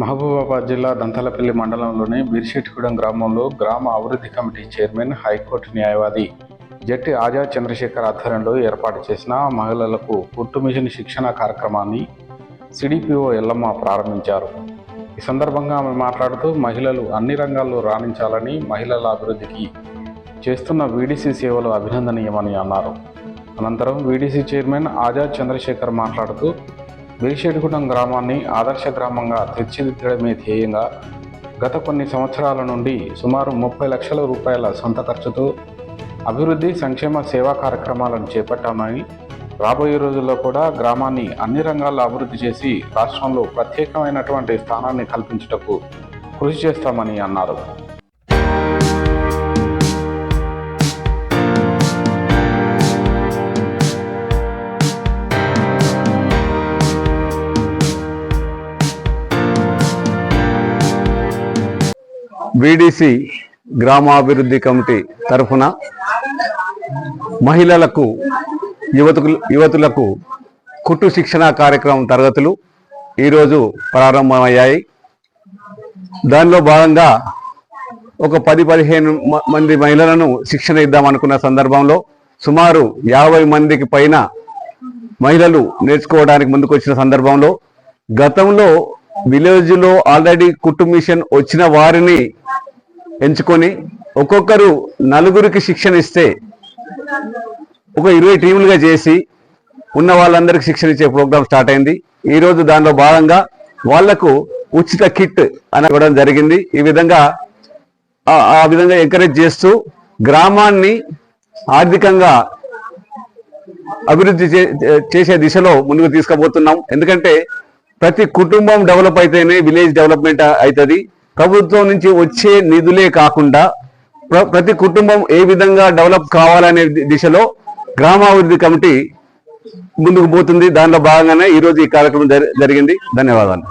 మహబూబాబాద్ జిల్లా దంతలపల్లి మండలంలోని బిర్షెట్గూడెం గ్రామంలో గ్రామ అభివృద్ధి కమిటీ చైర్మన్ హైకోర్టు న్యాయవాది జట్టి ఆజాద్ చంద్రశేఖర్ ఆధ్వర్యంలో ఏర్పాటు చేసిన మహిళలకు కుట్టు మిషన్ శిక్షణ కార్యక్రమాన్ని సిడిపిఓ ఎల్లమ్మ ప్రారంభించారు. ఈ సందర్భంగా ఆమె మాట్లాడుతూ మహిళలు అన్ని రంగాల్లో రాణించాలని మహిళల అభివృద్ధికి చేస్తున్న వీడీసీ సేవలు అభినందనీయమని అన్నారు. అనంతరం వీడీసీ చైర్మన్ ఆజాద్ చంద్రశేఖర్ మాట్లాడుతూ బిరిషేడిగూడెం గ్రామాన్ని ఆదర్శ గ్రామంగా తీర్చిదిద్దడమే ధ్యేయంగా గత కొన్ని సంవత్సరాల నుండి సుమారు ముప్పై లక్షల రూపాయల సొంత ఖర్చుతో అభివృద్ధి సంక్షేమ సేవా కార్యక్రమాలను చేపట్టామని రాబోయే రోజుల్లో కూడా గ్రామాన్ని అన్ని రంగాల్లో అభివృద్ధి చేసి రాష్ట్రంలో ప్రత్యేకమైనటువంటి స్థానాన్ని కల్పించుటకు కృషి చేస్తామని అన్నారు. బీడీసీ గ్రామాభివృద్ధి కమిటీ తరఫున మహిళలకు యువతకు యువతులకు కుట్టు శిక్షణ కార్యక్రమం తరగతులు ఈరోజు ప్రారంభమయ్యాయి. దానిలో భాగంగా ఒక పది పదిహేను మ- మంది మహిళలను శిక్షణ ఇద్దామనుకున్న సందర్భంలో సుమారు యాభై మందికి పైన మహిళలు నేర్చుకోవడానికి ముందుకొచ్చిన సందర్భంలో గతంలో విలేజ్లో ఆల్రెడీ కుట్టు మిషన్ వచ్చిన వారిని ఎంచుకొని ఒక్కొక్కరు నలుగురికి శిక్షణ ఇస్తే ఒక ఇరవై టీములుగా చేసి ఉన్న వాళ్ళందరికీ శిక్షణ ఇచ్చే ప్రోగ్రామ్ స్టార్ట్ అయింది. ఈరోజు దానిలో భాగంగా వాళ్ళకు ఉచిత కిట్ అని ఇవ్వడం జరిగింది. ఈ విధంగా ఆ- ఆ విధంగా ఎంకరేజ్ చేస్తూ గ్రామాన్ని ఆర్థికంగా అభివృద్ధి చే- చేసే దిశలో ముందుకు తీసుకుపోతున్నాం. ఎందుకంటే ప్రతి కుటుంబం డెవలప్ అయితేనే విలేజ్ డెవలప్మెంట్ అవుతుంది ప్రభుత్వం నుంచి వచ్చే నిధులే కాకుండా ప్ర- ప్రతి కుటుంబం ఏ విధంగా డెవలప్ కావాలనే దిశలో గ్రామాభివృద్ధి కమిటీ ముందుకు పోతుంది. దానిలో భాగంగానే ఈరోజు ఈ కార్యక్రమం జరిగింది. ధన్యవాదాలు.